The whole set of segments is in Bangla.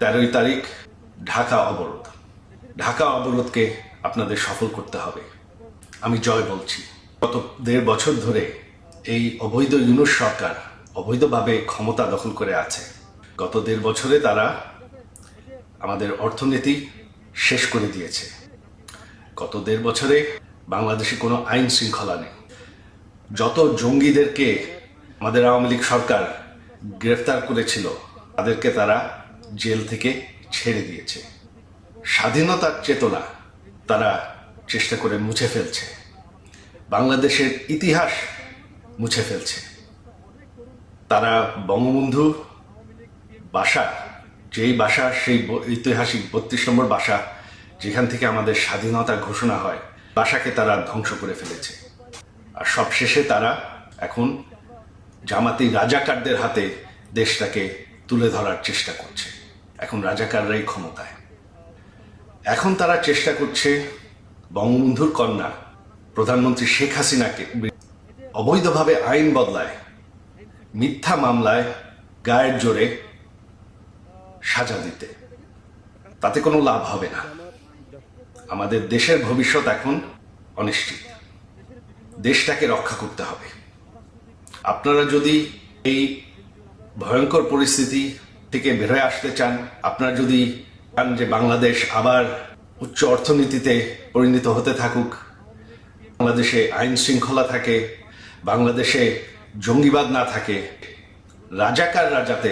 তেরোই তারিখ ঢাকা অবরোধ। ঢাকা অবরোধকে আপনাদের সফল করতে হবে। আমি জয় বলছি। গত দেড় বছর ধরে এই অবৈধ ইউনুস সরকার অবৈধভাবে ক্ষমতা দখল করে আছে। গত দেড় বছরে তারা আমাদের অর্থনীতি শেষ করে দিয়েছে। গত দেড় বছরে বাংলাদেশে কোনো আইন শৃঙ্খলা নেই। যত জঙ্গিদেরকে আমাদের আওয়ামী লীগ সরকার গ্রেফতার করেছিল, তাদেরকে তারা জেল থেকে ছেড়ে দিয়েছে। স্বাধীনতার চেতনা তারা চেষ্টা করে মুছে ফেলছে। বাংলাদেশের ইতিহাস মুছে ফেলছে। তারা বঙ্গবন্ধু বাসা, যেই বাসা, সেই ঐতিহাসিক বত্রিশ নম্বর বাসা, যেখান থেকে আমাদের স্বাধীনতা ঘোষণা হয়, বাসাকে তারা ধ্বংস করে ফেলেছে। আর সবশেষে তারা এখন জামাতি রাজাকারদের হাতে দেশটাকে তুলে ধরার চেষ্টা করছে। এখন রাজাকাররাই ক্ষমতায়। এখন তারা চেষ্টা করছে বঙ্গবন্ধুর কন্যা, প্রধানমন্ত্রী শেখ হাসিনাকে অবৈধভাবে আইন বদলায়, মিথ্যা মামলায় গায়ের জোরে সাজা দিতে। তাতে কোনো লাভ হবে না। আমাদের দেশের ভবিষ্যৎ এখন অনিশ্চিত। দেশটাকে রক্ষা করতে হবে। আপনারা যদি এই ভয়ঙ্কর পরিস্থিতি থেকে বেরোয় আসতে চান, আপনারা যদি চান যে বাংলাদেশ আবার উচ্চ অর্থনীতিতে পরিণত হতে থাকুক, বাংলাদেশে আইন শৃঙ্খলা থাকে, বাংলাদেশে জঙ্গিবাদ না থাকে রাজাকাররা যাতে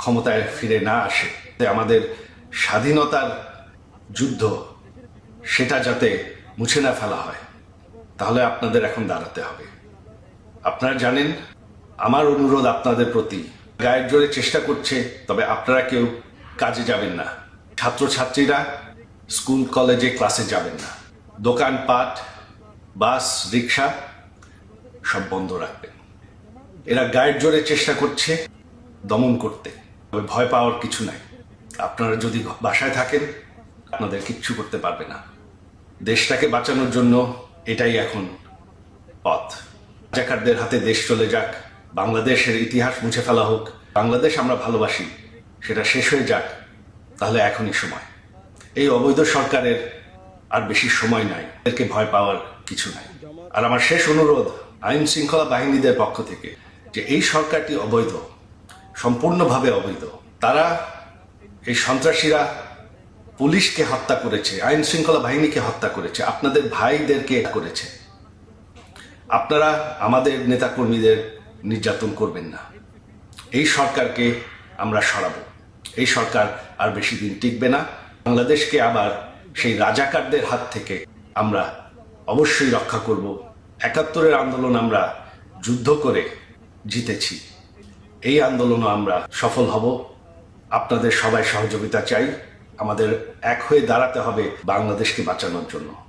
ক্ষমতায় ফিরে না আসে আমাদের স্বাধীনতার যুদ্ধ, সেটা যাতে মুছে না ফেলা হয়, তাহলে আপনাদের এখন দাঁড়াতে হবে। আপনারা জানেন, আমার অনুরোধ আপনাদের প্রতি গায়ের জোরে চেষ্টা করছে, তবে আপনারা কেউ কাজে যাবেন না। ছাত্রছাত্রীরা স্কুল, কলেজে ক্লাসে যাবেন না। দোকানপাট বাস, রিক্সা সব বন্ধ রাখবেন। এরা গায়ের জোরে চেষ্টা করছে দমন করতে, তবে ভয় পাওয়ার কিছু নাই। আপনারা যদি বাসায় থাকেন, আপনাদের কিচ্ছু করতে পারবে না। দেশটাকে বাঁচানোর জন্য এটাই এখন পথ। রাজাকারদের হাতে দেশ চলে যাক। বাংলাদেশের ইতিহাস মুছে ফেলা হোক, বাংলাদেশ আমরা ভালোবাসি, সেটা শেষ হয়ে যাক, তাহলে এখনই সময়। এই অবৈধ সরকারের আর বেশি সময় নাই, এদেরকে ভয় পাওয়ার কিছু নাই। আর আমার শেষ অনুরোধ আইন শৃঙ্খলা বাহিনীদের পক্ষ থেকে, যে এই সরকারটি অবৈধ, সম্পূর্ণভাবে অবৈধ, তারা এই সন্ত্রাসীরা পুলিশকে হত্যা করেছে, আইন শৃঙ্খলা বাহিনীকে হত্যা করেছে, আপনাদের ভাইদেরকে করেছে। আপনারা, আমাদের নেতাকর্মীদের নির্যাতন করবেন না। এই সরকারকে আমরা সরাবো। এই সরকার আর বেশি দিন টিকবে না। বাংলাদেশকে আবার সেই রাজাকারদের হাত থেকে আমরা অবশ্যই রক্ষা করব। একাত্তরের আন্দোলন আমরা যুদ্ধ করে জিতেছি। এই আন্দোলনও আমরা সফল হব। আপনাদের সবাই সহযোগিতা চাই। আমাদের এক হয়ে দাঁড়াতে হবে বাংলাদেশকে বাঁচানোর জন্য।